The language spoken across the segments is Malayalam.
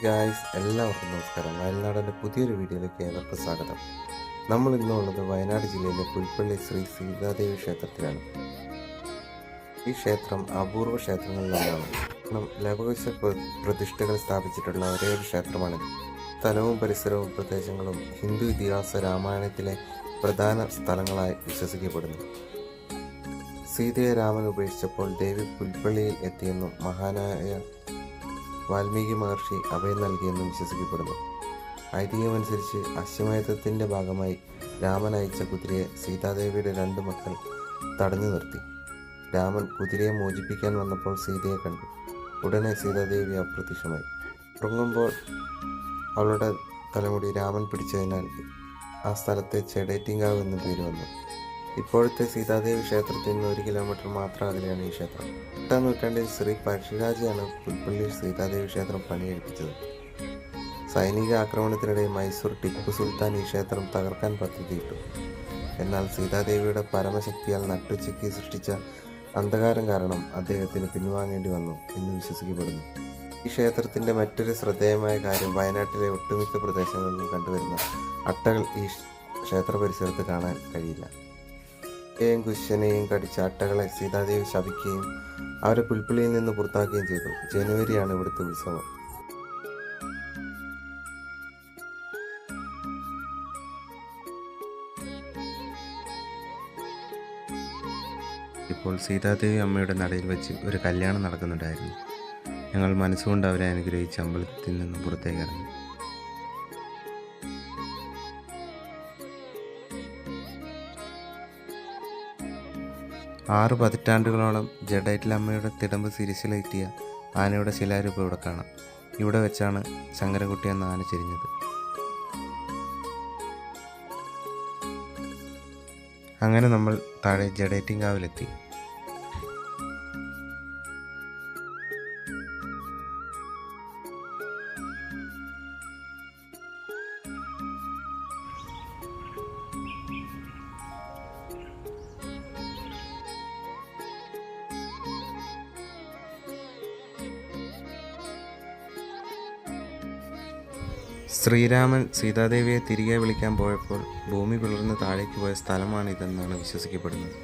ഗായ്സ് എല്ലാവർക്കും നമസ്കാരം. വയനാടിന്റെ പുതിയൊരു വീഡിയോയിലേക്ക് ഏവർക്കും സ്വാഗതം. നമ്മൾ ഇന്നുള്ളത് വയനാട് ജില്ലയിലെ പുൽപ്പള്ളി ശ്രീ സീതാദേവി ക്ഷേത്രത്തിലാണ്. ഈ ക്ഷേത്രം അപൂർവ ക്ഷേത്രങ്ങളിൽ ഒന്നാണ്. കാരണം ലവകുശ പ്രതിഷ്ഠകൾ സ്ഥാപിച്ചിട്ടുള്ള ഒരേ ഒരു ക്ഷേത്രമാണ്. സ്ഥലവും പരിസരവും പ്രദേശങ്ങളും ഹിന്ദു ഇതിഹാസ രാമായണത്തിലെ പ്രധാന സ്ഥലങ്ങളായി വിശ്വസിക്കപ്പെടുന്നു. സീതയെ രാമൻ ഉപേക്ഷിച്ചപ്പോൾ ദേവി പുൽപ്പള്ളിയിൽ എത്തിയെന്നും മഹാനായ വാൽമീകി മഹർഷി അഭയം നൽകിയെന്നും വിശ്വസിക്കപ്പെടുന്നു. ഐതിഹ്യമനുസരിച്ച് അശ്വമേധത്തിന്റെ ഭാഗമായി രാമൻ അയച്ച കുതിരയെ സീതാദേവിയുടെ രണ്ട് മക്കൾ തടഞ്ഞു നിർത്തി. രാമൻ കുതിരയെ മോചിപ്പിക്കാൻ വന്നപ്പോൾ സീതയെ കണ്ടു. ഉടനെ സീതാദേവി അപ്രത്യക്ഷമായി. ഉറങ്ങുമ്പോൾ അവളുടെ തലമുടി രാമൻ പിടിച്ചതിനാൽ ആ സ്ഥലത്തെ ചെടേറ്റിങ്കാവ് എന്ന പേര് വന്നു. ഇപ്പോഴത്തെ സീതാദേവി ക്ഷേത്രത്തിൽ നിന്ന് ഒരു കിലോമീറ്റർ മാത്രം അകലെയാണ് ഈ ക്ഷേത്രം. എട്ടാം നൂറ്റാണ്ടിൽ ശ്രീ പഴശ്ശിരാജയാണ് പുൽപ്പള്ളി സീതാദേവി ക്ഷേത്രം പണിയെടുപ്പിച്ചത്. സൈനിക ആക്രമണത്തിനിടെ മൈസൂർ ടിപ്പു സുൽത്താൻ ഈ ക്ഷേത്രം തകർക്കാൻ പദ്ധതിയിട്ടു. എന്നാൽ സീതാദേവിയുടെ പരമശക്തിയാൽ നട്ടുച്ചയ്ക്ക് സൃഷ്ടിച്ച അന്ധകാരം കാരണം അദ്ദേഹത്തിന് പിൻവാങ്ങേണ്ടി വന്നു എന്ന് വിശ്വസിക്കപ്പെടുന്നു. ഈ ക്ഷേത്രത്തിന്റെ മറ്റൊരു ശ്രദ്ധേയമായ കാര്യം വയനാട്ടിലെ ഒട്ടുമിക്ക പ്രദേശങ്ങളിലും കണ്ടുവരുന്ന അട്ടകൾ ഈ ക്ഷേത്ര പരിസരത്ത് കാണാൻ കഴിയില്ല. യും കുശനെയും കടിച്ച അട്ടകളെ സീതാദേവി ശപിക്കുകയും അവരെ പുൽപ്പള്ളിയിൽ നിന്ന് പുറത്താക്കുകയും ചെയ്തു. ജനുവരിയാണ് ഇവിടുത്തെ ഉത്സവം. ഇപ്പോൾ സീതാദേവി അമ്മയുടെ നടയിൽ വെച്ച് ഒരു കല്യാണം നടക്കുന്നുണ്ടായിരുന്നു. ഞങ്ങൾ മനസ്സുകൊണ്ട് അവരെ അനുഗ്രഹിച്ച് അമ്പലത്തിൽ നിന്ന് പുറത്തേക്ക് ഇറങ്ങി. ആറ് പതിറ്റാണ്ടുകളോളം ജഡൈറ്റിലമ്മയുടെ തിടമ്പ് സിരിശിലേറ്റിയ ആനയുടെ ശിലാരൂപം ഇവിടെ കാണാം. ഇവിടെ വെച്ചാണ് ശങ്കരകുട്ടി എന്ന ആന ചെരിഞ്ഞത്. അങ്ങനെ നമ്മൾ താഴെ ജഡേറ്റിങ്കാവിലെത്തി ശ്രീരാമൻ സീതാദേവിയെ തിരികെ വിളിക്കാൻ പോയപ്പോൾ ഭൂമി പിളർന്ന് താഴേക്ക് പോയ സ്ഥലമാണിതെന്നാണ് വിശ്വസിക്കപ്പെടുന്നത്.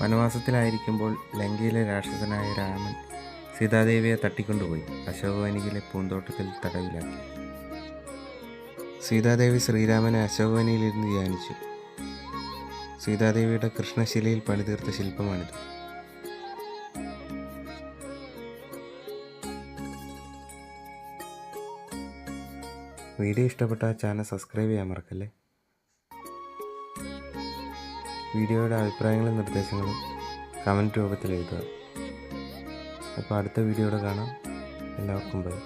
വനവാസത്തിലായിരിക്കുമ്പോൾ ലങ്കയിലെ രാക്ഷസനായ രാമൻ സീതാദേവിയെ തട്ടിക്കൊണ്ടുപോയി. അശോകവനിയിലെ പൂന്തോട്ടത്തിൽ തടവിലാക്കി. സീതാദേവി ശ്രീരാമനെ അശോകവനിയിലിരുന്ന് ധ്യാനിച്ചു. സീതാദേവിയുടെ കൃഷ്ണശിലയിൽ പണിതീർത്ത ശില്പമാണിത്. വീഡിയോ ഇഷ്ടപ്പെട്ട ചാനൽ സബ്സ്ക്രൈബ് ചെയ്യാൻ മറക്കല്ലേ? വീഡിയോയുടെ അഭിപ്രായങ്ങളും നിർദ്ദേശങ്ങളും കമന്റ് രൂപത്തിൽ എഴുതുക. അപ്പോൾ അടുത്ത വീഡിയോയുടെ കാണാം. എല്ലാവർക്കും ബൈ